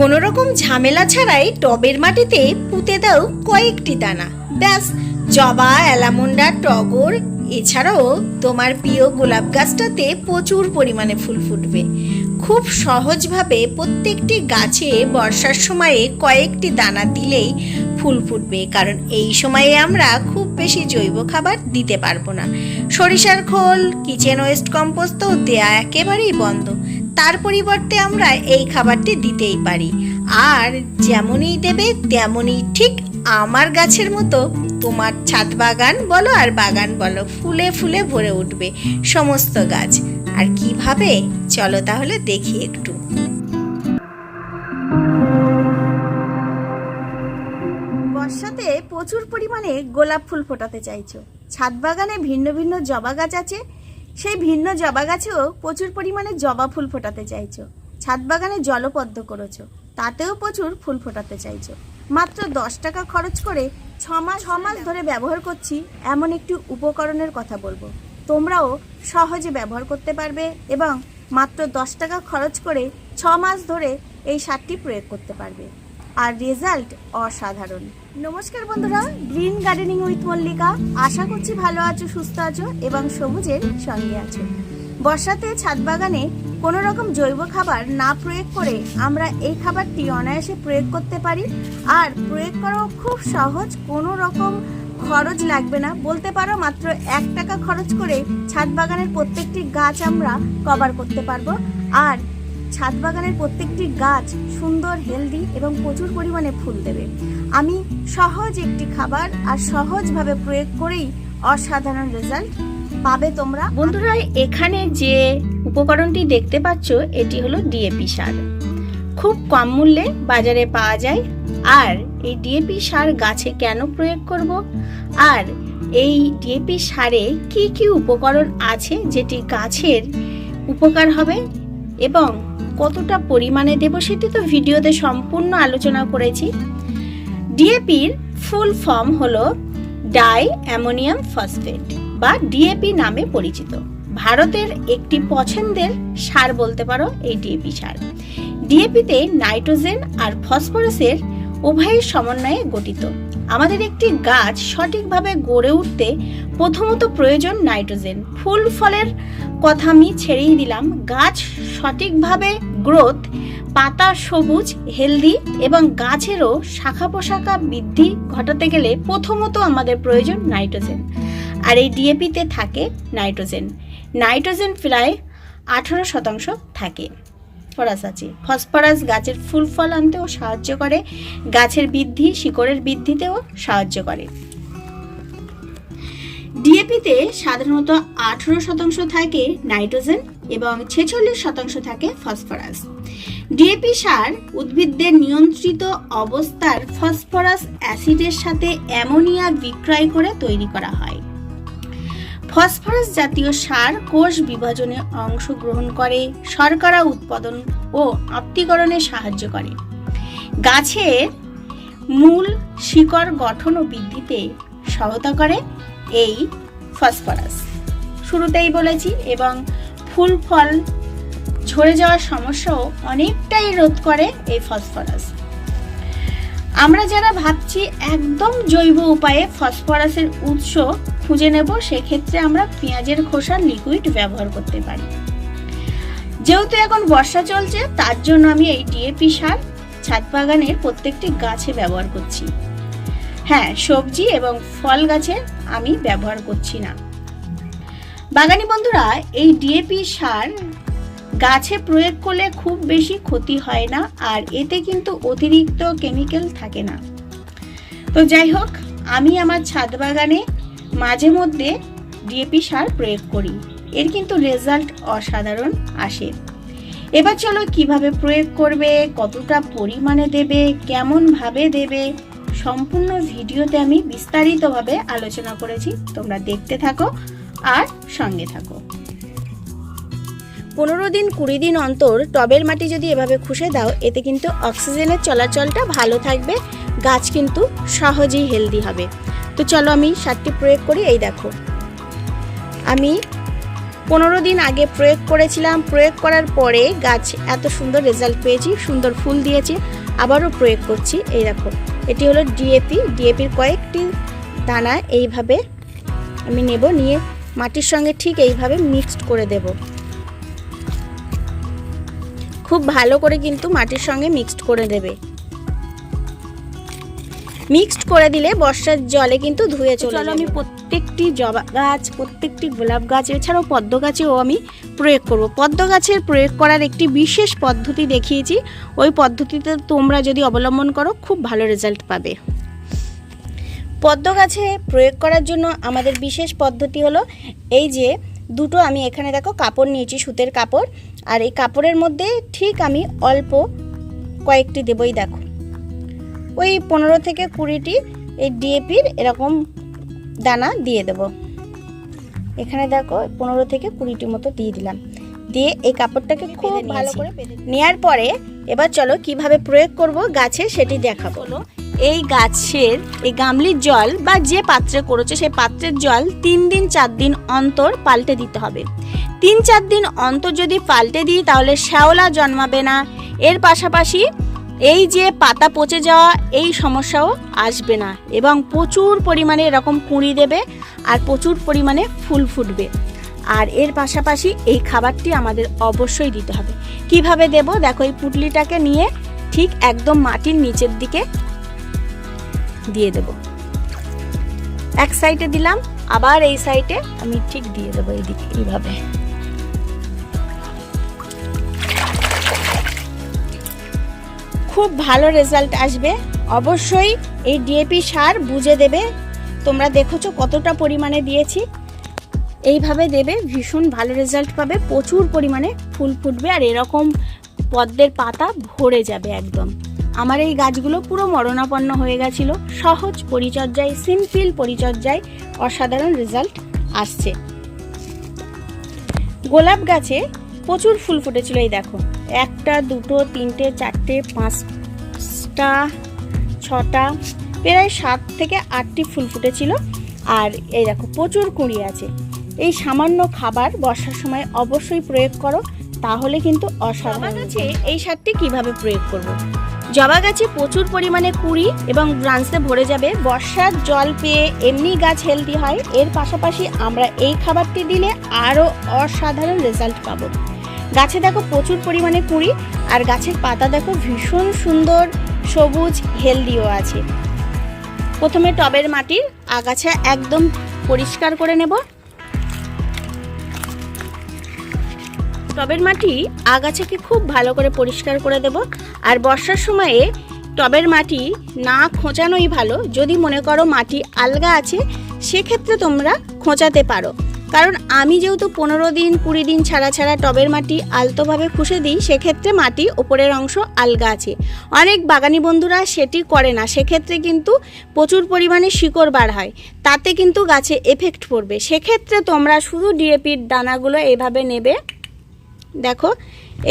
কোনো রকম ঝামেলা ছাড়াই টবের মাটিতে পুঁতে দাও কয়েকটি দানা। ব্যাস, জবা, অ্যালামুন্ডা, টগর, এছাড়াও তোমার প্রিয় গোলাপ গাছটাতে প্রচুর পরিমাণে ফুল ফুটবে। খুব সহজভাবে প্রত্যেকটি গাছে বর্ষার সময়ে কয়েকটি দানা দিলেই ফুল ফুটবে, কারণ এই সময়ে আমরা খুব বেশি জৈব খাবার দিতে পারব না। সরিষার খোল, কিচেন ওয়েস্ট কম্পোস্ট তো দেয়া একেবারেই বন্ধ। তার পরিবর্তে আমরা এই খাবারটি দিতেই পারি। আর যেমনই দেবে, তেমনই ঠিক আমার গাছের মতো তোমার ছাদ বাগান বলো আর বাগান বলো, ফুলে ফুলে ভরে উঠবে সমস্ত গাছ। আর কীভাবে? চলো তাহলে দেখি একটু। বর্ষাতে প্রচুর পরিমাণে গোলাপ ফুল ফোটাতে চাইছো। ছাদ বাগানে ভিন্ন ভিন্ন জবা গাছ আছে সেই ভিন্ন জবা গাছেও প্রচুর পরিমাণে জবা ফুল ফোটাতে চাইছো। ছাদ বাগানে জলপদ্ম করেছ। তাতেও প্রচুর ফুল ফোটাতে চাইছো। মাত্র দশ টাকা খরচ করে ছ মাস ছ মাস ধরে ব্যবহার করছি, এমন একটি উপকরণের কথা বলব। তোমরাও সহজে ব্যবহার করতে পারবে এবং মাত্র দশ টাকা খরচ করে ছ মাস ধরে এই সারটি প্রয়োগ করতে পারবে। আর রেজাল্ট অসাধারণ। নমস্কার বন্ধুরা, গ্রিন গার্ডেনিং উইথ মল্লিকা। আশা করছি ভালো আছো, সুস্থ আছো এবং সবুজের সঙ্গে আছো। বর্ষাতে ছাদ বাগানে কোনো রকম জৈব খাবার না প্রয়োগ করে আমরা এই খাবারটি অনায়াসে প্রয়োগ করতে পারি। আর প্রয়োগ করাও খুব সহজ, কোনো রকম খরচ লাগবে না। বলতে পারো মাত্র এক টাকা খরচ করে ছাদ বাগানের প্রত্যেকটি গাছ আমরা কভার করতে পারব। আর ছাদ বাগানের প্রত্যেকটি গাছ সুন্দর, হেলদি এবং প্রচুর পরিমাণে ফুল দেবে। আমি সহজ একটি খাবার আর সহজভাবে প্রয়োগ করেই অসাধারণ রেজাল্ট পাবে তোমরা। বন্ধুরা, এখানে যে উপকরণটি দেখতে পাচ্ছ, এটি হলো ডিএপি সার। খুব কম মূল্যে বাজারে পাওয়া যায়। আর এই ডিএপি সার গাছে কেন প্রয়োগ করব? আর এই ডিএপি সারে কি কি উপকরণ আছে যেটি গাছের উপকার হবে? এবং কতটা পরিমাণে দেব সেটি তো ভিডিওতে সম্পূর্ণ আলোচনা করেছি। ডিএপির ফুল ফর্ম হলো ডাই অ্যামোনিয়াম ফসফেট বা ডিএপি নামে পরিচিত। ভারতের একটি পছন্দের সার বলতে পারো, এই ডিএপি সার। ডিএপিতে নাইট্রোজেন আর ফসফরাসের উভয়ের সমন্বয়ে গঠিত। আমাদের একটি গাছ সঠিকভাবে গড়ে উঠতে প্রথমত প্রয়োজন নাইট্রোজেন। ফুল ফলের কথা আমি ছেড়েই দিলাম। গাছ সঠিকভাবে গ্রোথ, পাতা সবুজ, হেলদি এবং গাছেরও শাখা পোশাখা বৃদ্ধি ঘটাতে গেলে প্রথমত আমাদের প্রয়োজন নাইট্রোজেন। আর এই ডিএপিতে থাকে নাইট্রোজেন। নাইট্রোজেন প্রায় আঠারো শতাংশ থাকে। ফসফরাস আছে। ফসফরাস গাছের ফুল ফল আনতেও সাহায্য করে, গাছের বৃদ্ধি, শিকড়ের বৃদ্ধিতেও সাহায্য করে। ডিএপিতে সাধারণত আঠেরো শতাংশ থাকে নাইট্রোজেন এবং ছেচল্লিশ শতাংশ থাকে ফসফরাস। ডিএপি সার উদ্ভিদদের নিয়ন্ত্রিত অবস্থার ফসফরাস অ্যাসিডের সাথে অ্যামোনিয়া বিক্রয় করে তৈরি করা হয়। ফসফরাস জাতীয় সার কোষ বিভাজনে অংশগ্রহণ করে, শর্করা উৎপাদন ও আত্মীকরণে সাহায্য করে। গাছের মূল শিকড় গঠন ও বৃদ্ধিতে সহায়তা করে এই ফসফরাস। শুরুতেই বলেছি, এবং ফুল ফল ঝরে যাওয়ার সমস্যাও অনেকটাই রোধ করে এই ফসফরাস। আমরা যারা ভাবছি একদম জৈব উপায়ে ফসফরাসের উৎস খুঁজে নেব, সেক্ষেত্রে আমরা পেঁয়াজের খোসার লিকুইড ব্যবহার করতে পারি। যেহেতু এখন বর্ষা চলছে, তার জন্য আমি এই ডিএপি সার ছাদ বাগানের প্রত্যেকটি গাছে ব্যবহার করছি। হ্যাঁ সবজি এবং ফল গাছে আমি ব্যবহার করছি না। বাগানি বন্ধুরা, এই ডিএপি সার গাছে প্রয়োগ করলে খুব বেশি ক্ষতি হয় না, আর এতে কিন্তু অতিরিক্ত কেমিক্যাল থাকে না। তো যাই হোক, আমি আমার ছাদ বাগানে মাঝে মধ্যে ডিএপি সার প্রয়োগ করি। এর কিন্তু রেজাল্ট অসাধারণ আসে। এবার চলো কীভাবে প্রয়োগ করবে, কতটা পরিমাণে দেবে কেমন ভাবে দেবে, সম্পূর্ণ ভিডিওতে আমি বিস্তারিতভাবে আলোচনা করেছি। তোমরা দেখতে থাকো আর সঙ্গে থাকো। পনেরো দিন কুড়ি দিন অন্তর টবের মাটি যদি এভাবে খুশে দাও, এতে কিন্তু অক্সিজেনের চলাচলটা ভালো থাকবে। গাছ কিন্তু সহজেই হেলদি হবে। তো চলো আমি সারটি প্রয়োগ করি, এই দেখো। আমি পনেরো দিন আগে প্রয়োগ করেছিলাম, প্রয়োগ করার পরে গাছ এত সুন্দর রেজাল্ট পেয়েছি, সুন্দর ফুল দিয়েছে, আবারও প্রয়োগ করছি, এই দেখো। এটি হলো ডিএপি ডিএপির কয়েকটি দানা এইভাবে আমি নেব, নিয়ে মাটির সঙ্গে ঠিক এইভাবে মিক্সড করে দেব। খুব ভালো করে কিন্তু মাটির সঙ্গে মিক্সড করে দেবে। মিক্সড করে দিলে বর্ষার জলে কিন্তু ধুয়ে চলে আমি প্রত্যেকটি জবা গাছ প্রত্যেকটি গোলাপ গাছ এছাড়াও পদ্ম গাছেও আমি প্রয়োগ করব। পদ্ম গাছের প্রয়োগ করার একটি বিশেষ পদ্ধতি দেখিয়েছি। ওই পদ্ধতিতে তোমরা যদি অবলম্বন করো খুব ভালো রেজাল্ট পাবে। পদ্ম গাছে প্রয়োগ করার জন্য আমাদের বিশেষ পদ্ধতি হলো এই যে দুটো আমি এখানে দেখো কাপড় নিয়েছি সুতের কাপড়। আর এই কাপড়ের মধ্যে ঠিক আমি অল্প কয়েকটি দেবই দেখো। ওই পনেরো থেকে কুড়িটি এই ডিএপির এরকম দানা দিয়ে দেব। এখানে দেখো পনেরো থেকে কুড়িটি মতো দিয়ে দিলাম। দিয়ে এই কাপড়টাকে খুব ভালো করে নেয়ার পরে এবার চলো কীভাবে প্রয়োগ করব গাছে সেটি দেখাবো। এই গাছের এই গামলির জল বা যে পাত্রে করেছে সেই পাত্রের জল তিন দিন চার দিন অন্তর পাল্টে দিতে হবে। তিন চার দিন অন্তর যদি পাল্টে দিই তাহলে শ্যাওলা জন্মাবে না। এর পাশাপাশি এই যে পাতা পচে যাওয়া, এই সমস্যাও আসবে না এবং প্রচুর পরিমাণে এরকম কুঁড়ি দেবে আর প্রচুর পরিমাণে ফুল ফুটবে। আর এর পাশাপাশি এই খাবারটি আমাদের অবশ্যই দিতে হবে। কীভাবে দেব? দেখো, এই পুটলিটাকে নিয়ে ঠিক একদম মাটির নিচের দিকে দিয়ে দেব। এক সাইডে দিলাম, আবার এই সাইডে আমি ঠিক দিয়ে দেবো এইদিকে, এইভাবে। খুব ভালো রেজাল্ট আসবে। অবশ্যই এই ডিএপি সার বুঝে দেবে। তোমরা দেখেছ কতটা পরিমাণে দিয়েছি। এইভাবে দেবে, ভীষণ ভালো রেজাল্ট পাবে, প্রচুর পরিমাণে ফুল ফুটবে আর এরকম পদ্মের পাতা ভরে যাবে একদম। আমার এই গাছগুলো পুরো মরণাপন্ন হয়ে গেছিল। সহজ পরিচর্যায় সিম্পল পরিচর্যায় অসাধারণ রেজাল্ট আসছে। গোলাপ গাছে প্রচুর ফুল ফুটেছিল, এই দেখো। একটা দুটো তিনটে চারটে পাঁচটা ছটা প্রায় সাত থেকে আটটি ফুল ফুটেছিল। আর এই দেখো প্রচুর কুঁড়ি আছে। এই সামান্য খাবার বর্ষার সময় অবশ্যই প্রয়োগ করো তাহলে কিন্তু অসাধারণ আছে এই সারটি কীভাবে প্রয়োগ করব। জবা গাছে প্রচুর পরিমাণে কুড়ি এবং ব্রাঞ্চে ভরে যাবে। বর্ষার জল পেয়ে এমনি গাছ হেলদি হয়। এর পাশাপাশি আমরা এই খাবারটি দিলে আরও অসাধারণ রেজাল্ট পাবো। গাছে দেখো প্রচুর পরিমাণে কুড়ি, আর গাছের পাতা দেখো ভীষণ সুন্দর সবুজ, হেলদিও আছে। প্রথমে টবের মাটির আগাছা একদম পরিষ্কার করে নেব। টবের মাটি আগাছাকে খুব ভালো করে পরিষ্কার করে দেব, আর বর্ষার সময়ে টবের মাটি না খোঁচানোই ভালো। যদি মনে করো মাটি আলগা আছে, সেক্ষেত্রে তোমরা খোঁচাতে পারো। কারণ আমি যেহেতু পনেরো দিন, কুড়ি দিন ছাড়া ছাড়া টবের মাটি আলতোভাবে খুশে দিই, সেক্ষেত্রে মাটি ওপরের অংশ আলগা আছে। অনেক বাগানি বন্ধুরা সেটি করে না, সেক্ষেত্রে কিন্তু প্রচুর পরিমাণে শিকড় বার হয়। তাতে কিন্তু গাছে এফেক্ট পড়বে। সেক্ষেত্রে তোমরা শুধু ডিএপির দানাগুলো এইভাবে নেবে, দেখো,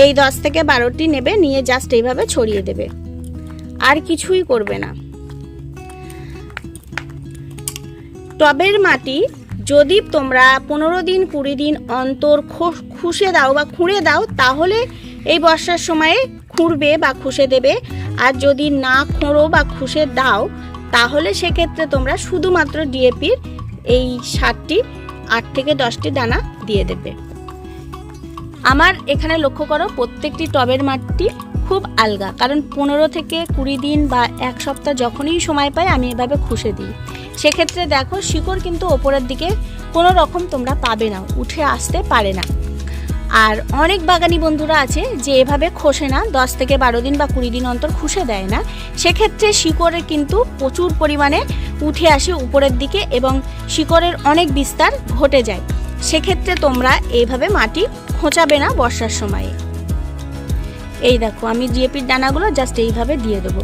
এই দশ থেকে বারোটি নেবে, নিয়ে জাস্ট এইভাবে ছড়িয়ে দেবে। আর কিছুই করবে না। টবের মাটি যদি তোমরা পনেরো দিন, কুড়ি দিন অন্তর খুশে দাও বা খুঁড়ে দাও, তাহলে এই বর্ষার সময়ে খুঁড়বে বা খুশে দেবে। আর যদি না খুঁড়ো বা খুশে দাও, তাহলে সেক্ষেত্রে তোমরা শুধুমাত্র ডিএপির এই সাতটি, আট থেকে দশটি দানা দিয়ে দেবে। আমার এখানে লক্ষ্য করো, প্রত্যেকটি টবের মাটি খুব আলগা। কারণ পনেরো থেকে কুড়ি দিন বা এক সপ্তাহ যখনই সময় পাই, আমি এভাবে খুশে দিই। সেক্ষেত্রে দেখো শিকড় কিন্তু ওপরের দিকে কোনো রকম তোমরা পাবে না, উঠে আসতে পারে না। আর অনেক বাগানি বন্ধুরা আছে যে এভাবে খসে না, দশ থেকে বারো দিন বা কুড়ি দিন অন্তর খুশে দেয় না। সেক্ষেত্রে শিকড়ের কিন্তু প্রচুর পরিমাণে উঠে আসে উপরের দিকে এবং শিকড়ের অনেক বিস্তার ঘটে যায়। সেক্ষেত্রে তোমরা এইভাবে মাটি খোঁচাবে না বর্ষার সময়ে। এই দেখো, আমি জিএপির দানাগুলো জাস্ট এইভাবে দিয়ে দেবো।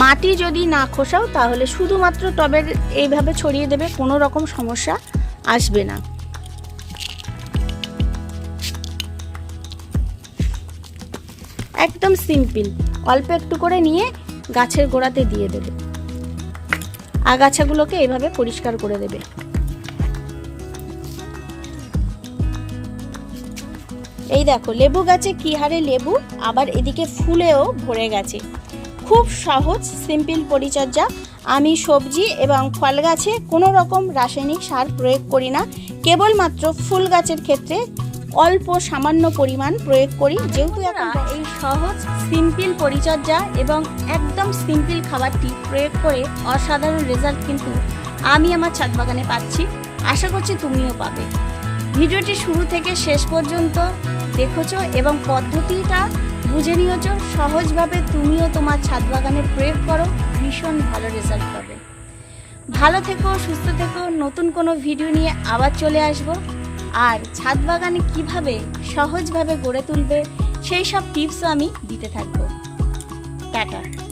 মাটি যদি না খোসাও, তাহলে শুধুমাত্র টবের এইভাবে ছড়িয়ে দেবে, কোনো রকম সমস্যা আসবে না। একদম সিম্পল, অল্প একটু করে নিয়ে গাছের গোড়াতে দিয়ে দেবে। আগাছাগুলোকে এভাবে পরিষ্কার করে দেবে। এই দেখো, লেবু গাছে কি হারে লেবু? আবার এদিকে ফুলেও ভরে গেছে। খুব সহজ সিম্পল পরিচর্যা। আমি সবজি এবং ফল গাছে কোনো রকম রাসায়নিক সার প্রয়োগ করি না। কেবলমাত্র ফুল গাছের ক্ষেত্রে অল্প সামান্য পরিমাণ প্রয়োগ করি যেহেতু এই সহজ সিম্পল পরিচর্যা এবং একদম সিম্পল খাবারটি প্রয়োগ করে অসাধারণ রেজাল্ট কিন্তু আমি আমার ছাদ বাগানে পাচ্ছি। আশা করছি তুমিও পাবে। ভিডিওটি শুরু থেকে শেষ পর্যন্ত দেখেছ এবং পদ্ধতিটা বুঝে নিয়েছ সহজভাবে তুমিও তোমার ছাদ বাগানে প্রয়োগ করো। ভীষণ ভালো রেজাল্ট পাবে। ভালো থেকো, সুস্থ থেকো। নতুন কোনো ভিডিও নিয়ে আবার চলে আসব। আর ছাদ বাগানে কীভাবে সহজভাবে গড়ে তুলবে, সেই সব টিপসও আমি দিতে থাকব। টাটা।